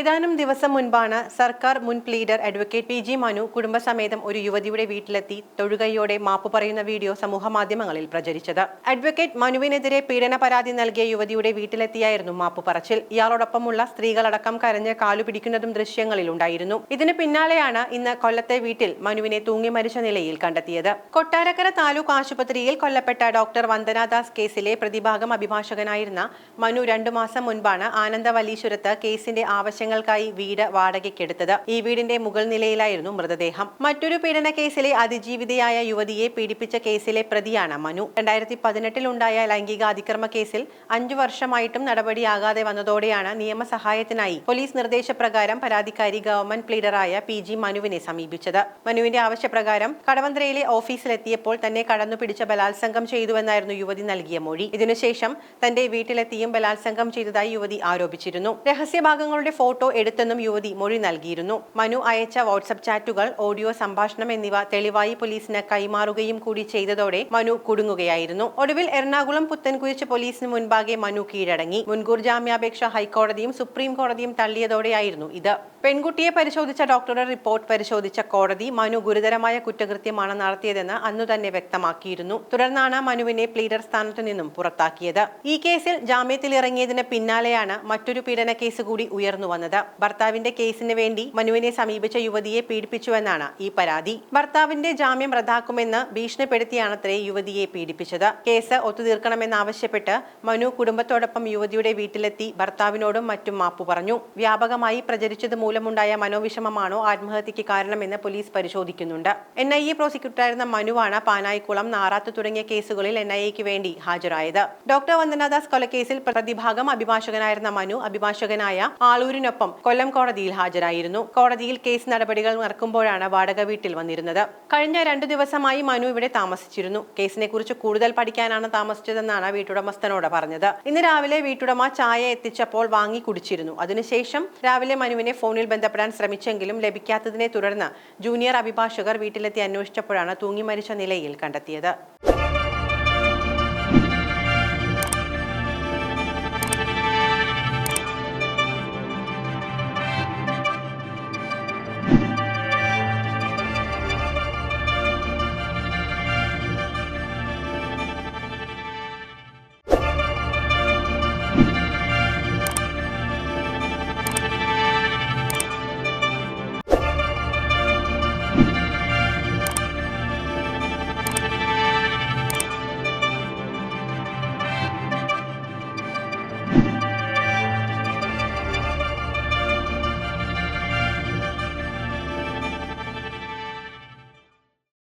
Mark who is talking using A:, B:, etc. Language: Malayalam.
A: ഏതാനും ദിവസം മുൻപാണ് സർക്കാർ മുൻ leader advocate P G Manu കുടുംബസമേതം ഒരു യുവതിയുടെ വീട്ടിലെത്തി തൊഴുകയോടെ മാപ്പ് പറയുന്ന വീഡിയോ സമൂഹമാധ്യമങ്ങളിൽ പ്രചരിച്ചത്. അഡ്വക്കേറ്റ് മനുവിനെതിരെ പീഡന പരാതി നൽകിയ യുവതിയുടെ വീട്ടിലെത്തിയായിരുന്നു മാപ്പ് പറച്ചിൽ. ഇയാളോടൊപ്പമുള്ള സ്ത്രീകളടക്കം കരഞ്ഞ് കാലു പിടിക്കുന്നതും ദൃശ്യങ്ങളിൽ ഉണ്ടായിരുന്നു. ഇതിന് പിന്നാലെയാണ് ഇന്ന് കൊല്ലത്തെ വീട്ടിൽ മനുവിനെ തൂങ്ങി മരിച്ച നിലയിൽ കണ്ടെത്തിയത്. കൊട്ടാരക്കര താലൂക്ക് ആശുപത്രിയിൽ കൊല്ലപ്പെട്ട ഡോക്ടർ വന്ദനാദാസ് കേസിലെ പ്രതിഭാഗം അഭിഭാഷകനായിരുന്ന മനു രണ്ടു മാസം മുൻപാണ് ആനന്ദവല്ലീശ്വരത്ത് കേസിന്റെ ആവശ്യങ്ങൾക്കായി വീട് വാടകയ്ക്കെടുത്തത്. ഈ വീടിന്റെ മുകൾ നിലയിലായിരുന്നു മൃതദേഹം. മറ്റൊരു പീഡന കേസിലെ അതിജീവിതയായ യുവതിയെ പീഡിപ്പിച്ച കേസിലെ പ്രതിയാണ് മനു. രണ്ടായിരത്തി പതിനെട്ടിലുണ്ടായ ലൈംഗിക അതിക്രമ കേസിൽ അഞ്ചു വർഷമായിട്ടും നടപടിയാകാതെ വന്നതോടെയാണ് നിയമസഹായത്തിനായി പോലീസ് നിർദ്ദേശപ്രകാരം പരാതിക്കാരി ഗവൺമെന്റ് പ്ലീഡറായ പി ജി മനുവിനെ സമീപിച്ചത്. മനുവിന്റെ ആവശ്യപ്രകാരം കടവന്ത്രയിലെ ഓഫീസിലെത്തിയപ്പോൾ തന്നെ കടന്നു പിടിച്ച ബലാത്സംഗം ചെയ്തുവെന്നായിരുന്നു യുവതി നൽകിയ മൊഴി. ഇതിനുശേഷം തന്റെ വീട്ടിലെത്തിയും ബലാത്സംഗം ചെയ്തതായി യുവതി ആരോപിച്ചിരുന്നു. രഹസ്യഭാഗങ്ങളുടെ ഫോട്ടോ എടുത്തെന്നും യുവതി മൊഴി നൽകിയിരുന്നു. മനു അയച്ച വാട്സപ്പ് ചാറ്റുകൾ ഓഡിയോ സംഭാഷണം എന്നിവ തെളിവായി പോലീസിന് കൈമാറുകയും കൂടി ചെയ്തതോടെ മനു കുടുങ്ങുകയായിരുന്നു. ഒടുവിൽ എറണാകുളം പുത്തൻകുരിശ് പോലീസിന് മുൻപാകെ മനു കീഴടങ്ങി. മുൻകൂർ ജാമ്യാപേക്ഷ ഹൈക്കോടതിയും സുപ്രീം കോടതിയും തള്ളിയതോടെയായിരുന്നു ഇത്. പെൺകുട്ടിയെ പരിശോധിച്ച ഡോക്ടറുടെ റിപ്പോർട്ട് പരിശോധിച്ച കോടതി മനു ഗുരുതരമായ കുറ്റകൃത്യമാണ് നടത്തിയതെന്ന് അന്നു തന്നെ വ്യക്തമാക്കിയിരുന്നു. തുടർന്നാണ് മനുവിനെ പ്ലീഡർ സ്ഥാനത്തു നിന്നും പുറത്താക്കിയത്. ഈ കേസിൽ ജാമ്യത്തിലിറങ്ങിയതിന് പിന്നാലെയാണ് മറ്റൊരു പീഡന കേസ് കൂടി ഉയർന്നു വന്നത്. ഭർത്താവിന്റെ കേസിന് വേണ്ടി മനുവിനെ സമീപിച്ച യുവതിയെ പീഡിപ്പിച്ചുവെന്നാണ് ഈ പരാതി. ഭർത്താവിന്റെ ജാമ്യം റദ്ദാക്കുമെന്ന് ഭീഷണിപ്പെടുത്തിയാണത്രേ യുവതിയെ പീഡിപ്പിച്ചത്. കേസ് ഒത്തുതീർക്കണമെന്നാവശ്യപ്പെട്ട് മനു കുടുംബത്തോടൊപ്പം യുവതിയുടെ വീട്ടിലെത്തി ഭർത്താവിനോടും മറ്റും മാപ്പു പറഞ്ഞു. വ്യാപകമായി പ്രചരിച്ചത് മൂലമുണ്ടായ മനോവിഷമമാണോ ആത്മഹത്യക്ക് കാരണമെന്ന് പോലീസ് പരിശോധിക്കുന്നുണ്ട്. എൻ ഐ എ പ്രോസിക്യൂട്ടറായിരുന്ന മനുവാണ് പാനായിക്കുളം നാറാത്ത് തുടങ്ങിയ കേസുകളിൽ എൻ ഐ എക്ക് വേണ്ടി ഹാജരായത്. ഡോക്ടർ വന്ദനാദാസ് കൊലക്കേസിൽ പ്രതിഭാഗം അഭിഭാഷകനായിരുന്ന മനു അഭിഭാഷകനായ ആളൂരിനൊപ്പം കൊല്ലം കോടതിയിൽ ഹാജരായിരുന്നു. കോടതിയിൽ കേസ് നടപടികൾ നടക്കുമ്പോഴാണ് വാടക വീട്ടിൽ വന്നിരുന്നത്. കഴിഞ്ഞ രണ്ടു ദിവസമായി മനു ഇവിടെ താമസിച്ചിരുന്നു. കേസിനെ കുറിച്ച് കൂടുതൽ പഠിക്കാനാണ് താമസിച്ചതെന്നാണ് വീട്ടുടമസ്ഥനോട് പറഞ്ഞത്. ഇന്ന് രാവിലെ വീട്ടുടമ ചായ എത്തിച്ചപ്പോൾ വാങ്ങി കുടിച്ചിരുന്നു. അതിനുശേഷം രാവിലെ മനുവിനെ ഫോണിൽ ബന്ധപ്പെടാൻ ശ്രമിച്ചെങ്കിലും ലഭിക്കാത്തതിനെ തുടർന്ന് ജൂനിയർ അഭിഭാഷകർ വീട്ടിലെത്തി അന്വേഷിച്ചപ്പോഴാണ് തൂങ്ങി മരിച്ച നിലയിൽ കണ്ടെത്തിയത്.